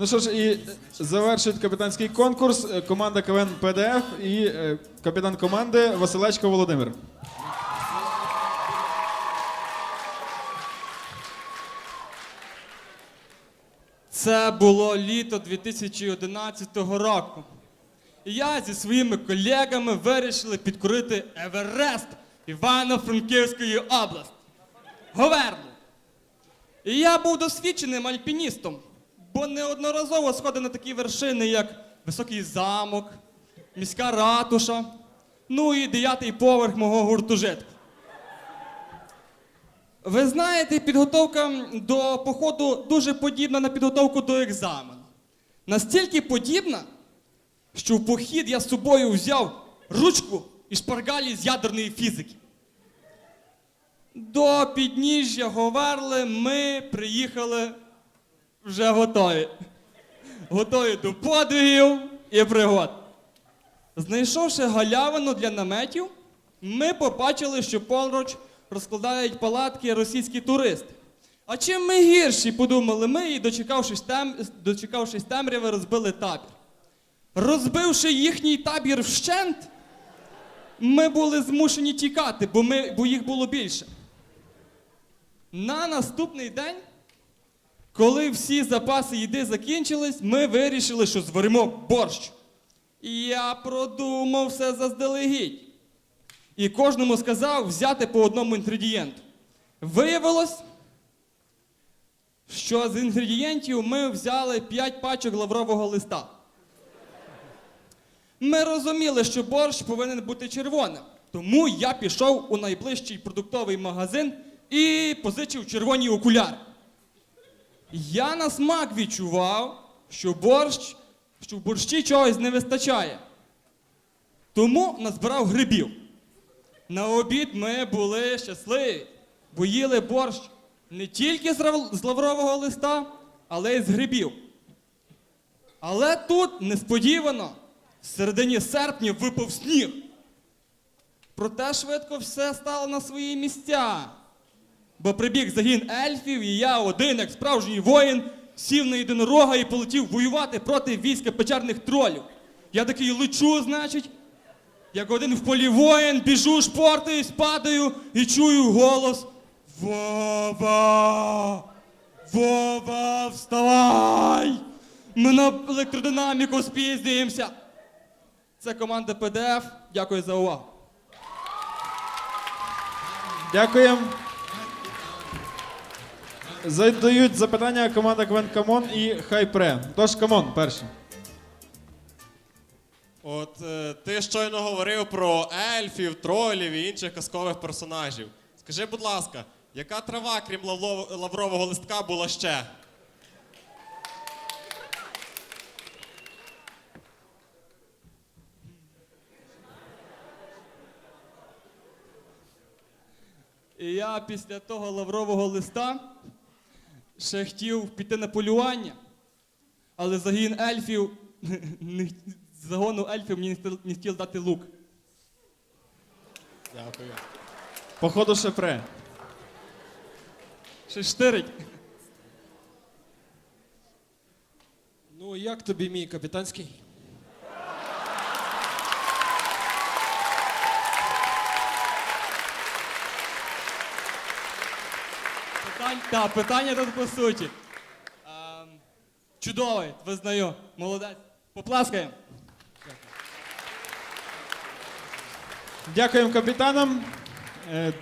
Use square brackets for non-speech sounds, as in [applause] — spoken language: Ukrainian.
Ну що ж, і завершують капітанський конкурс е, команда КВН ПДФ і е, капітан команди Василечко Володимир. Це було літо 2011 року. І я зі своїми колегами вирішили підкорити Еверест Івано-Франківської області. Говерлу. І я був досвідченим альпіністом, бо неодноразово сходив на такі вершини, як Високий замок, міська ратуша, ну і дев'ятий поверх мого гуртожитку. Ви знаєте, підготовка до походу дуже подібна на підготовку до екзамену. Настільки подібна, що в похід я з собою взяв ручку і шпаргалі з ядерної фізики. До підніжжя Говерли ми приїхали вже готові. Готові до подвигів і пригод. Знайшовши галявину для наметів, ми побачили, що поруч розкладають палатки російські туристи. А чим ми гірші, подумали ми і, дочекавшись, тем... дочекавшись темряви, розбили табір. Розбивши їхній табір вщент, ми були змушені тікати, бо, ми... бо їх було більше. На наступний день, коли всі запаси їди закінчились, ми вирішили, що зваримо борщ. І я продумав все заздалегідь. І кожному сказав взяти по одному інгредієнту. Виявилось, що з інгредієнтів ми взяли 5 пачок лаврового листа. Ми розуміли, що борщ повинен бути червоним. Тому я пішов у найближчий продуктовий магазин і позичив червоні окуляри. Я на смак відчував, що борщ, що в борщі чогось не вистачає. Тому назбирав грибів. На обід ми були щасливі, бо їли борщ не тільки з лаврового листа, але й з грибів. Але тут несподівано в середині серпня випав сніг. Проте швидко все стало на свої місця. Бо прибіг загін ельфів, і я один, як справжній воїн, сів на єдинорога і полетів воювати проти війська печерних тролів. Я такий лечу, значить, як один в полі воїн, біжу, шпортаюсь, падаю і чую голос. Вова! Вова, вставай! Ми на електродинаміку спізнюємося. Це команда ПДФ. Дякую за увагу. Дякуємо. Задають запитання команда КВН Камон і Хайпре. Тож Камон, перший. От е, ти щойно говорив про ельфів, тролів і інших казкових персонажів. Скажи, будь ласка, яка трава, крім лавло- лаврового листка, була ще? І я після того лаврового листа ще хотів піти на полювання, але загін ельфів, [laughs] загону ельфів мені не хотів- дати лук. Дякую. Походу Шепре. Ще штирить. Ну, як тобі мій капітанський? Питань, та, питання тут по суті. Ем, чудовий, визнаю. Молодець. Попласкаємо. Дякуємо капітанам. Е,